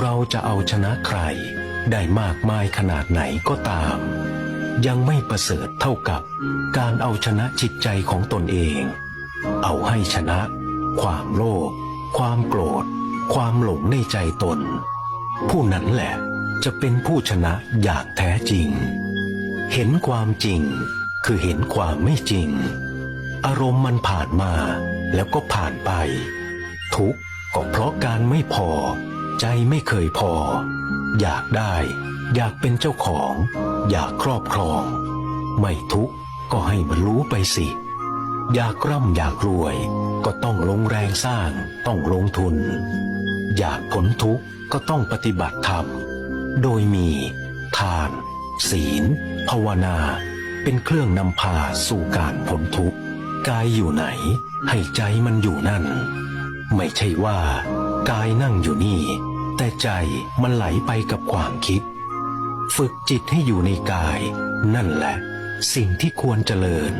เราจะเอาชนะใคร ได้มากมายขนาดไหนก็ตาม ยังไม่ประเสริฐเท่ากับการเอาชนะจิตใจของตนเอง เอาให้ชนะ ความโลภความโกรธ ความหลงในใจตน ผู้นั้นแหละจะเป็นผู้ชนะอย่างแท้จริง เห็นความจริง คือเห็นความไม่จริง อารมณ์มันผ่านมาแล้วก็ผ่านไป ทุกข์ก็เพราะการไม่พอ ใจไม่เคยพอ อยากได้ อยากเป็นเจ้าของ อยากครอบครอง ไม่ทุกข์ก็ให้มันรู้ไปสิ อยากร่ำอยากรวย ก็ต้องลงแรงสร้างต้องลงทุน อยากพ้นทุกข์ก็ต้องปฏิบัติธรรม โดยมี ทาน ศีล ภาวนา เป็นเครื่องนำพาสู่การพ้นทุกข์ กายอยู่ไหน ให้ใจมันอยู่นั่น ไม่ใช่ว่า กายนั่งอยู่นี่ แต่ใจมันไหลไปกับความคิด ฝึกจิตให้อยู่ในกาย นั่นแหละ สิ่งที่ควรเจริญ